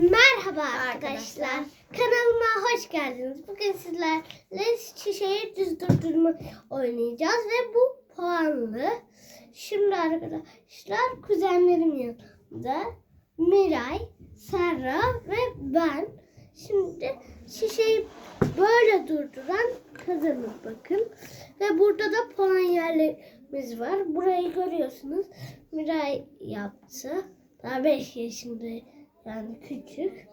Merhaba arkadaşlar. Kanalıma hoş geldiniz. Bugün sizlerle şişeyi düz durdurma oynayacağız ve bu puanlı. Şimdi arkadaşlar kuzenlerim yanında. Miray, Serra ve ben. Şimdi şişeyi böyle durduran kazanır bakın. Ve burada da puan yerlerimiz var. Burayı görüyorsunuz. Miray yaptı. Daha 5 yaşında yani küçük.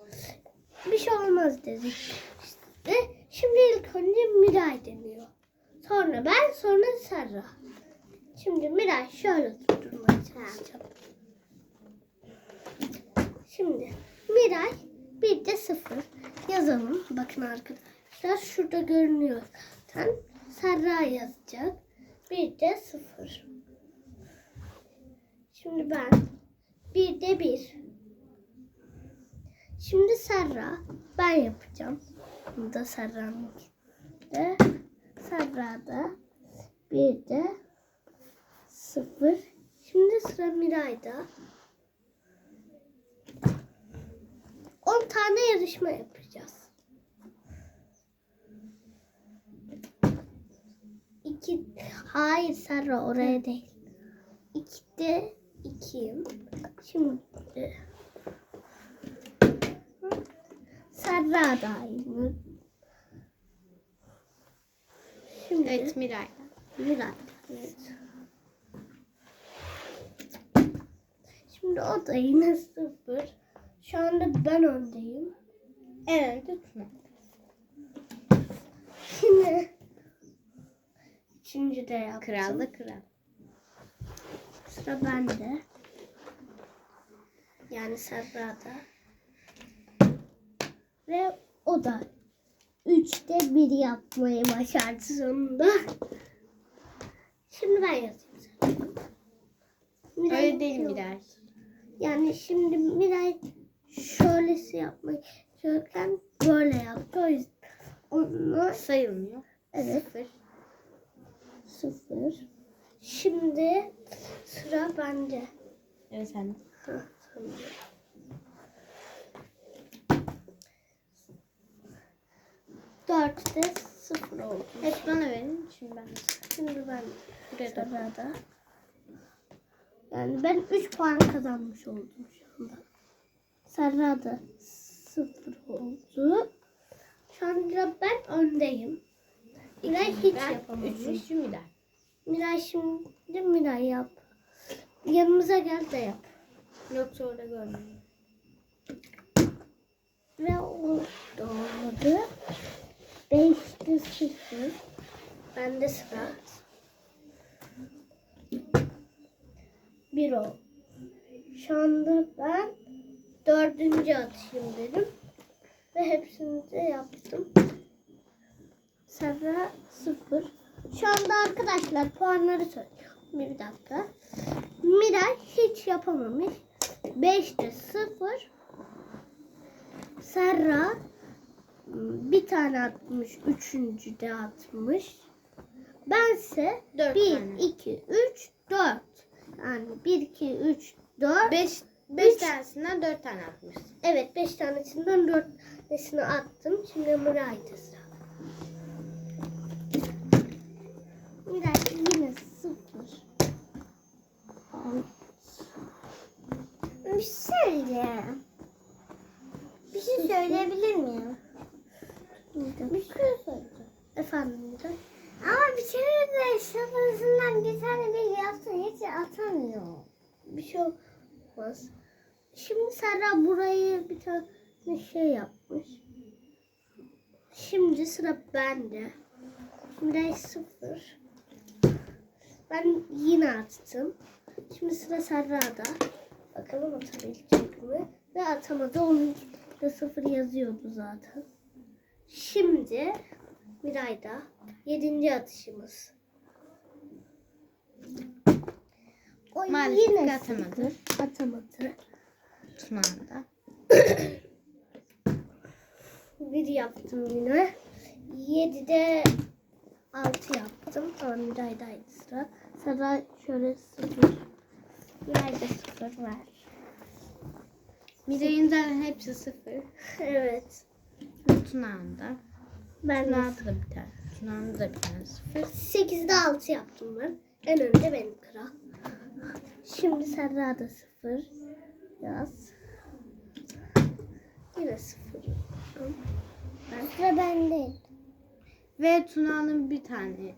Bir şey olmaz dedik. İşte şimdi ilk önce Miray deniyor. Sonra ben, sonra Serra. Şimdi Miray şöyle tutturmaya çalışacağım. Şimdi Miray bir de sıfır yazalım. Bakın arkadaşlar şurada görünüyor zaten. Serra yazacak. Bir de sıfır. Şimdi ben bir de bir. Şimdi Serra ben yapacağım. Bunu da Serra'nın de Serra'da bir de sıfır. Şimdi sıra Miray'da. 10 tane yarışma yapacağız. İki, hayır Serra oraya değil. İkide ikiyim. Şimdi Serra da aynı. Şimdi Evet Miray. Miray. Evet. Şimdi o da yine sıfır. Şu anda ben öndeyim. En önde Tuna. Şimdi üçüncü de yaptım. Kral da kral. Sıra bende. Yani Serra'da. Ve o da üçte bir yapmayı başardı sonunda. Şimdi ben yazayım. sana. Miray Öyle değil. Miray. Yani şimdi Miray şöylesi yapmak istiyorken böyle yaptı. O yüzden onu Sayılmıyor. evet Sıfır. sıfır. Şimdi sıra bende. Evet sen. Hah, tamam. Dörtte sıfır oldu. Hep bana verin. Şimdi ben. Şimdi ben Buraya da. sırada. Yani ben 3 puan kazanmış oldum şu anda. Serra da sıfır oldu. Şu anda ben öndeyim. Miray hiç Ben yapamamış. Üçüncü Miray. Miray şimdi Miray yap. Yanımıza gel de yap. Yoksa orada görmüyorum. Ve o sıfır. Bende sıra. Bir o. Şu anda ben dördüncü atışım dedim. Ve hepsini de yaptım. Serra sıfır. Şu anda arkadaşlar puanları söylüyorum. Bir dakika. Miray hiç yapamamış. Beşte sıfır. Serra ım, bir tane atmış, üçüncü de atmış. Bense Dört 1, tane. 2, 3, 4. Yani 1, 2, 3, 4. Beş, beş Üç. tanesinden dört tane atmışsın. Evet 5 tanesinden 4 tanesini attım. Şimdi Miray'da sıra. Miray yine 0. Bir şey diyeceğim. Bir şey söyleyebilir miyim? Bir şey söyleyeceğim. Efendim? Ama bir kere de şapasından bir tane bir yapsın hiç atamıyor. Bir şey olmaz. Şimdi Serra burayı bir tane şey yapmış. Şimdi sıra bende. Miray sıfır. Ben yine attım. Şimdi sıra Serra'da. Bakalım atabilecek mi? Ve atamadı. Onun da sıfır yazıyordu zaten. Şimdi Miray'da. Yedinci atışımız. O Maalesef yine atamadı. Atamadı. Tuna'da. Bir yaptım yine. Yedide altı yaptım. Tamam Miray'daydı sıra. Sıra şöyle sıfır. Miray'da sıfır ver. Miray'ın zaten hepsi sıfır. Evet. Tunağın da. Ben de Tunağında da bir tane. Tunağında da bir tane sıfır. 8'de 6 yaptım ben. En önde benim kral. Şimdi Serra da 0 yaz. Yine 0. Ben sıra bende. Ve Tuna'nın bir tane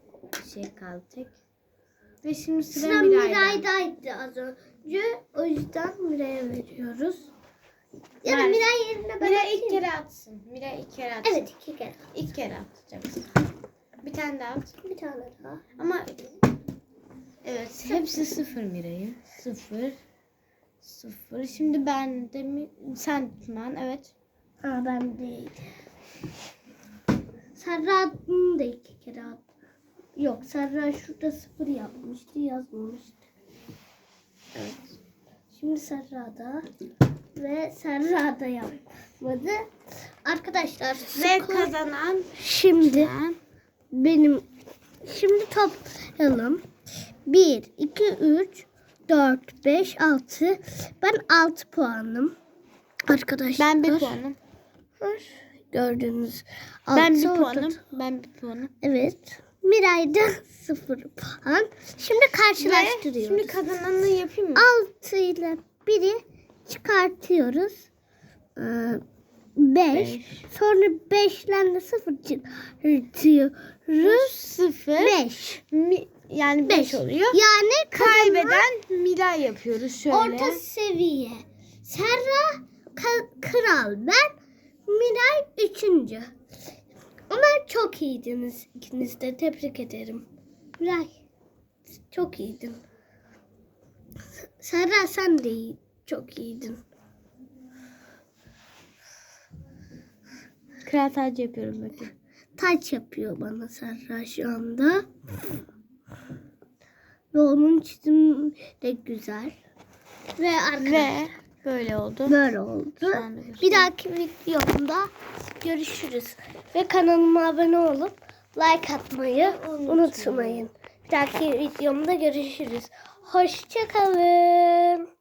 şey kaldı tek. Ve şimdi sıra, Sıra Miray'da. Miray'daydı az önce. O yüzden Miray'a veriyoruz. Ya da Ver. Miray yerine ben Miray ilk kere atsın. Miray ilk kere atsın. Evet iki kere. İlk kere atacaksın. Bir tane daha at. Bir tane daha. Ama evet hepsi sıfır Miray'ın. Sıfır. Sıfır. Şimdi ben de mi? Sen Tunan evet. Aa ben değil. Serra'nın da iki kere at. Yok Serra şurada sıfır yapmıştı yazmamıştı. Evet. Şimdi Serra'da ve Serra'da yapmadı. Arkadaşlar Ve skor- kazanan şimdi ben. benim şimdi toplayalım. 1, 2, 3, 4, 5, 6. Ben 6 puanım. Arkadaşlar. Ben bir puanım. Gördüğünüz Ben altı bir orada. puanım. Ben bir puanım. Evet. Miray'da 0 puan. Şimdi Ve karşılaştırıyoruz. şimdi kazananı yapayım mı? 6 ile 1'i çıkartıyoruz. 5. Beş. Sonra 5 ile de 0 çıkartıyoruz. Sıfır. 5. Mi- yani 5 5 oluyor. Yani kaybeden Miray yapıyoruz şöyle. orta seviye. Serra kral. Ben Miray 3. Ama çok iyiydiniz ikiniz de. Tebrik ederim. Miray çok iyiydin. Serra sen de iyi. Çok iyiydin. Kral tacı yapıyorum bakın. Taç yapıyor bana Serra şu anda. Ve onun çizimi de güzel. Ve arkadaşlar Ve böyle oldu. böyle oldu. Bir dahaki videomda görüşürüz. Ve kanalıma abone olup like atmayı unutmayın. Bir dahaki videomda görüşürüz. Hoşçakalın.